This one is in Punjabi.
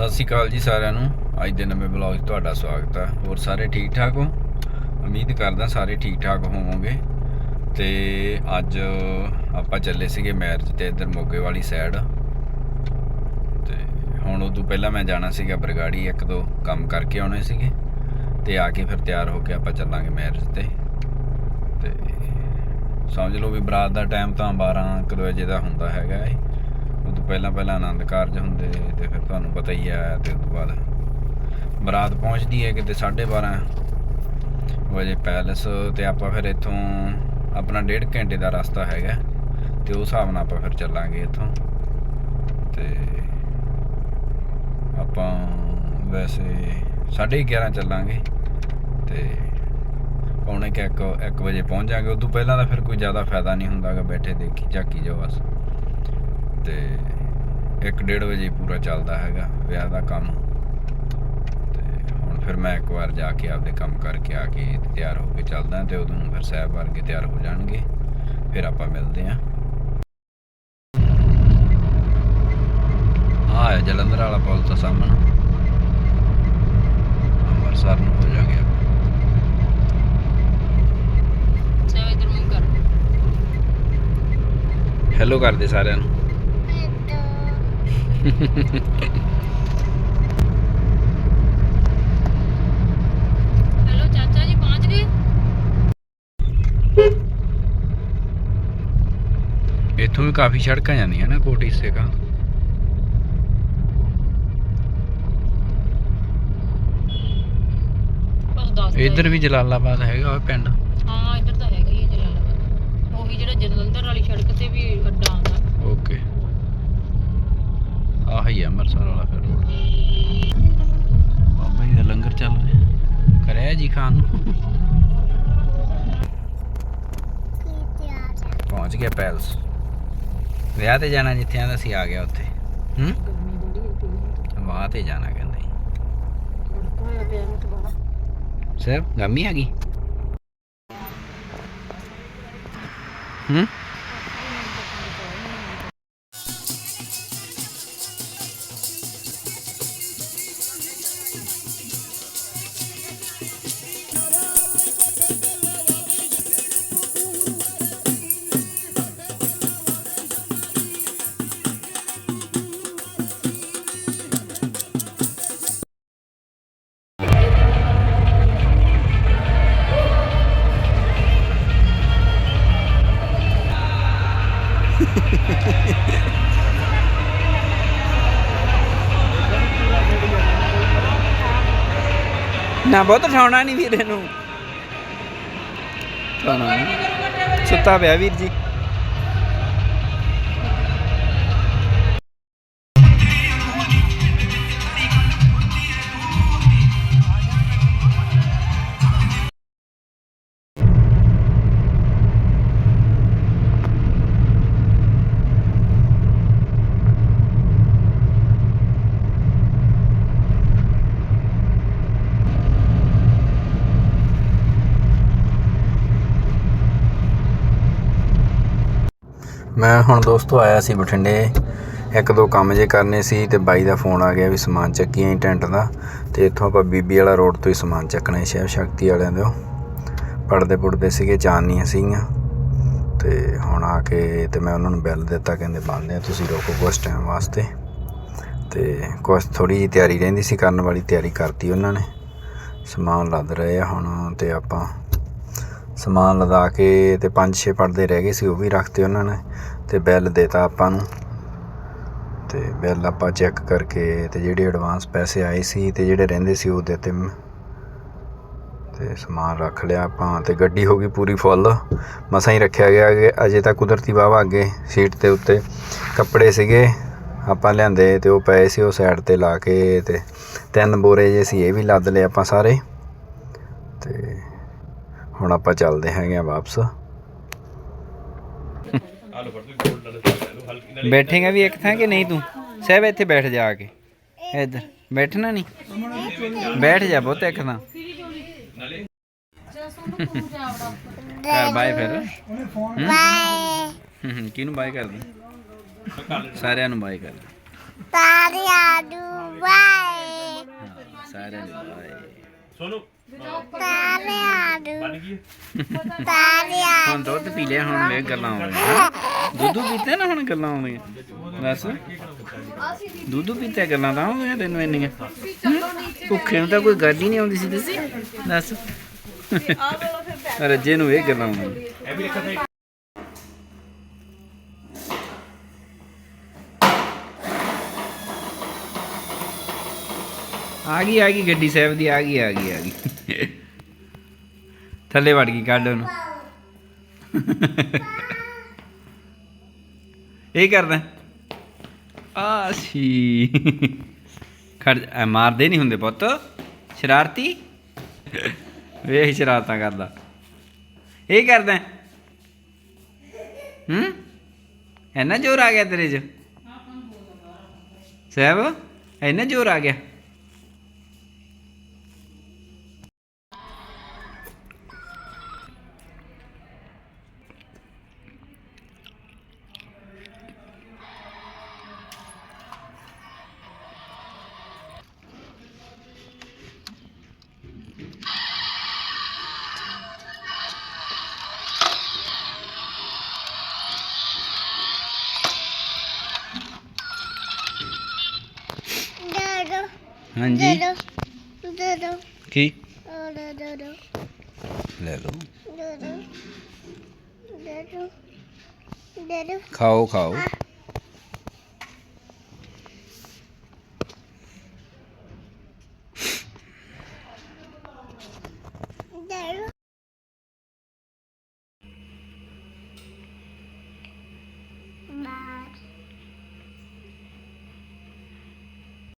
ਸਤਿ ਸ਼੍ਰੀ ਅਕਾਲ ਜੀ ਸਾਰਿਆਂ ਨੂੰ। ਅੱਜ ਦੇ ਨਵੇਂ ਬਲੌਗ 'ਚ ਤੁਹਾਡਾ ਸਵਾਗਤ ਹੈ ਹੋਰ ਸਾਰੇ ਠੀਕ ਠਾਕ ਹੋ? ਉਮੀਦ ਕਰਦਾ ਸਾਰੇ ਠੀਕ ਠਾਕ ਹੋਵੋਗੇ। ਤੇ ਅੱਜ ਆਪਾਂ ਚੱਲੇ ਸੀਗੇ ਮੈਰਿਜ ਤੇ ਇੱਧਰ ਮੋਗੇ ਵਾਲੀ ਸਾਈਡ ਤੇ ਹੁਣ ਉਦੋਂ ਪਹਿਲਾਂ ਮੈਂ ਜਾਣਾ ਸੀਗਾ ਬਰਗਾੜੀ ਇੱਕ ਦੋ ਕੰਮ ਕਰਕੇ ਆਉਣੇ ਸੀਗੇ। ਤੇ ਆ ਕੇ ਫਿਰ ਤਿਆਰ ਹੋ ਕੇ ਆਪਾਂ ਚੱਲਾਂਗੇ ਮੈਰਿਜ ਤੇ। ਤੇ ਸਮਝ ਲਓ ਵੀ ਬਰਾਤ ਦਾ ਟਾਈਮ ਤਾਂ 12 ਕੁ ਵਜੇ ਦਾ ਹੁੰਦਾ ਹੈਗਾ ਏ। ਉਦੋਂ ਪਹਿਲਾਂ ਪਹਿਲਾਂ ਆਨੰਦ ਕਾਰਜ ਹੁੰਦੇ ਤੇ ਫਿਰ ਤੁਹਾਨੂੰ ਪਤਾ ਹੀ ਆ ਤੇ ਉਸ ਤੋਂ ਬਾਅਦ ਬਰਾਤ ਪਹੁੰਚਦੀ ਹੈ ਕਿਤੇ 12:30 ਵਜੇ ਪੈਲਸ ਤੇ ਆਪਾਂ ਫਿਰ ਇੱਥੋਂ ਆਪਣਾ ਡੇਢ ਘੰਟੇ ਦਾ ਰਸਤਾ ਹੈਗਾ ਤੇ ਉਸ ਹਿਸਾਬ ਨਾਲ ਆਪਾਂ ਫਿਰ ਚੱਲਾਂਗੇ ਇੱਥੋਂ। ਤੇ ਆਪਾਂ ਵੈਸੇ 11:30 ਚੱਲਾਂਗੇ ਤੇ ਪੌਣੇ ਕਿ 1 1 ਵਜੇ ਪਹੁੰਚ ਜਾਾਂਗੇ। ਉਦੋਂ ਪਹਿਲਾਂ ਤਾਂ ਫਿਰ ਕੋਈ ਜ਼ਿਆਦਾ ਫਾਇਦਾ ਨਹੀਂ ਹੁੰਦਾਗਾ ਬੈਠੇ ਦੇਖੀ, ਝਾਕੀ ਜਾਓ ਬਸ। ਤੇ 1:30 ਵਜੇ ਪੂਰਾ ਚੱਲਦਾ ਹੈਗਾ ਵਿਆਹ ਦਾ ਕੰਮ। ਤੇ ਹੁਣ ਫਿਰ ਮੈਂ ਇੱਕ ਵਾਰ ਜਾ ਕੇ ਆਪਦੇ ਕੰਮ ਕਰਕੇ ਆ ਕੇ ਤਿਆਰ ਹੋ ਕੇ ਚੱਲਦਾ ਤੇ ਉਦੋਂ ਫਿਰ ਸਾਹਿਬ ਵਰਗੇ ਤਿਆਰ ਹੋ ਜਾਣਗੇ। ਫਿਰ ਆਪਾਂ ਮਿਲਦੇ ਆਂ ਆ ਹੈ ਜਲੰਧਰ ਵਾਲਾ ਪੁਲ ਤਾਂ ਸਾਹਮਣੇ। ਅੰਮ੍ਰਿਤਸਰ ਨੂੰ ਹੋ ਮੂੰਹ ਕਰ। ਹੈਲੋ ਕਰਦੇ ਸਾਰਿਆਂ ਨੂੰ। ਹੈਲੋ ਚਾਚਾ ਜੀ ਪਹੁੰਚ ਗਏ? ਇੱਥੋਂ ਵੀ ਕਾਫੀ ਸੜਕਾਂ ਜਾਂਦੀਆਂ ਨਾ ਕੋਟੀ ਸੇ ਕਾ। ਬਸ ਦੱਸ ਦਿਓ। ਇੱਧਰ ਵੀ ਜਲਾਲਾਬਾਦ ਹੈਗਾ ਉਹ ਪਿੰਡ। ਹਾਂ ਇੱਧਰ ਤਾਂ ਹੈਗਾ ਹੀ ਹੈ ਜਲਾਲਾਬਾਦ। ਉਹੀ ਜਿਹੜਾ ਜਲੰਧਰ ਵਾਲੀ ਸੜਕ ਤੇ ਵੀ ਅੱਡਾ ਆਉਂਦਾ। ਓਕੇ। ਗਿਆ ਪੈਲਸ। ਵਿਆਹ ਤੇ ਜਾਣਾ ਜਿੱਥੇ ਆਂਦਾ ਸੀ ਆ ਗਿਆ ਉੱਥੇ। ਹੂੰ? ਗਰਮੀ ਵਾਹ ਤੇ ਜਾਣਾ ਕਹਿੰਦਾ। ਸਰ ਗਮੀ ਆ ਗਈ ਹੂੰ? ਨਾ ਬਹੁਤ ਠਾਉਣਾ ਨਹੀਂ ਵੀਰੇ ਨੂੰ ਨੀ। ਸੁੱਤਾ ਪਿਆ ਵੀਰ ਜੀ ਮੈਂ ਹੁਣ ਦੋਸਤੋ ਆਇਆ ਸੀ ਬਠਿੰਡੇ। ਇੱਕ ਦੋ ਕੰਮ ਜੇ ਕਰਨੇ ਸੀ ਤੇ ਬਾਈ ਦਾ ਫੋਨ ਆ ਗਿਆ ਵੀ ਸਮਾਨ ਚੱਕੀਆਂ ਹੀ ਟੈਂਟ ਦਾ। ਤੇ ਇੱਥੋਂ ਆਪਾਂ ਬੀਬੀ ਵਾਲਾ ਰੋਡ ਤੋਂ ਹੀ ਸਮਾਨ ਚੱਕਣਾ ਸੀ ਸ਼ਿਵ ਸ਼ਕਤੀ ਵਾਲਿਆਂ ਦੇ ਪੜਦੇ ਪੁੜਦੇ ਸੀਗੇ ਚਾਨਣੀਆਂ ਸੀਗੀਆਂ। ਤੇ ਹੁਣ ਆ ਕੇ ਤੇ ਮੈਂ ਉਹਨਾਂ ਨੂੰ ਬਿੱਲ ਦਿੱਤਾ, ਕਹਿੰਦੇ ਬੰਦੇ ਆ, ਤੁਸੀਂ ਰੋਕੋ ਕੁਛ ਟਾਈਮ ਵਾਸਤੇ। ਤੇ ਕੁਛ ਥੋੜੀ ਜਿਹੀ ਤਿਆਰੀ ਰਹਿੰਦੀ ਸੀ, ਕਰਨ ਵਾਲੀ ਤਿਆਰੀ ਕਰਤੀ ਉਹਨਾਂ ਨੇ। ਸਮਾਨ ਲੱਦ ਰਹੇ ਆ ਹੁਣ ਤੇ ਆਪਾਂ ਸਮਾਨ ਲਦਾ ਕੇ ਤੇ ਪੰਜ ਛੇ ਪਰਦੇ ਰਹਿ ਗਏ ਸੀ, ਉਹ ਵੀ ਰੱਖਤੇ ਉਹਨਾਂ ਨੇ ਤੇ ਬਿੱਲ ਦੇਤਾ ਆਪਾਂ ਨੂੰ। ਤੇ ਬਿੱਲ ਆਪਾਂ ਚੈੱਕ ਕਰਕੇ ਤੇ ਜਿਹੜੇ ਐਡਵਾਂਸ ਪੈਸੇ ਆਏ ਸੀ ਤੇ ਜਿਹੜੇ ਰਹਿੰਦੇ ਸੀ ਉਹ ਦਿੱਤੇ ਤੇ ਸਮਾਨ ਰੱਖ ਲਿਆ ਆਪਾਂ ਤੇ ਗੱਡੀ ਹੋ ਗਈ ਪੂਰੀ ਫੁੱਲ ਮਸਾਂ ਹੀ ਰੱਖਿਆ ਗਿਆ ਕਿ ਅਜੇ ਤਾਂ ਕੁਦਰਤੀ ਵਾਹਵਾ ਅੱਗੇ ਸੀਟ ਦੇ ਉੱਤੇ ਕੱਪੜੇ ਸੀਗੇ, ਆਪਾਂ ਲਿਆਂਦੇ ਤੇ ਉਹ ਪਏ ਸੀ ਉਹ ਸਾਈਡ ਤੇ ਲਾ ਕੇ ਤੇ ਤਿੰਨ ਬੋਰੇ ਜੇ ਸੀ, ਇਹ ਵੀ ਲੱਦ ਲਏ ਆਪਾਂ ਸਾਰੇ। ਤੇ ਹੁਣ ਆਪਾਂ ਚੱਲਦੇ ਹੈਗੇ ਆ ਵਾਪਸ। ਬੈਠੇਗਾ ਵੀ ਇੱਕ ਥਾਂ ਕਿ ਨਹੀਂ ਤੂੰ? ਸਹਿਬ ਇੱਥੇ ਬੈਠ ਜਾ ਕੇ। ਇੱਧਰ। ਬੈਠਣਾ ਨਹੀਂ? ਬੈਠ ਜਾ ਬਹੁਤ ਇੱਕ ਥਾਂ। ਕਰ ਬਾਏ ਫਿਰ। ਬਾਏ ਕਿਹਨੂੰ ਬਾਏ ਕਰਦੀ? ਸਾਰਿਆਂ ਨੂੰ ਬਾਏ ਕਰ ਦੁਬਾਏ ਸਾਰਿਆਂ ਦੇ ਬਾਏ। ਹੁਣ ਦੁੱਧ ਪੀ ਲਿਆ ਹੁਣ ਵੇ ਗੱਲਾਂ ਆਉਂਦੀਆਂ ਦੁੱਧ ਪੀਤੇ ਨਾ ਹੁਣ ਗੱਲਾਂ ਆਉਂਦੀਆਂ ਦੱਸ ਦੁੱਧ ਪੀਤੇ ਗੱਲਾਂ ਤਾਂ ਆਉਂਦੀਆਂ ਤੈਨੂੰ ਇੰਨੀਆਂ। ਹਮ? ਭੁੱਖੇ ਨੂੰ ਤਾਂ ਕੋਈ ਗੱਲ ਹੀ ਨਹੀਂ ਆਉਂਦੀ ਸੀ ਦੱਸੀ। ਦੱਸ। ਰੱਜੇ ਨੂੰ ਇਹ ਗੱਲਾਂ ਆਉਂਦੀਆਂ। ਆ ਗਈ ਆ ਗਈ, ਗੱਡੀ ਸਾਹਿਬ ਦੀ ਆ ਗਈ ਆ ਗਈ ਆ ਗਈ। ਥੱਲੇ ਵੜ ਗਈ, ਕੱਢ ਉਹਨੂੰ। ਇਹ ਕਰਦਾ। ਆ ਸੀ। ਖੜ ਮਾਰਦੇ ਨਹੀਂ ਹੁੰਦੇ ਪੁੱਤ। ਸ਼ਰਾਰਤੀ। ਵੇਖ, ਸ਼ਰਾਰਤਾਂ ਕਰਦਾ। ਇਹ ਕਰਦਾ। ਹੂੰ? ਇੰਨਾ ਜ਼ੋਰ ਆ ਗਿਆ ਤੇਰੇ 'ਚ? ਸਾਹਿਬ, ਇੰਨਾ ਜ਼ੋਰ ਆ ਗਿਆ। हाँ जी दे दो की दे दो दे दो ले लो दे दो दे दो दे दो खाओ खाओ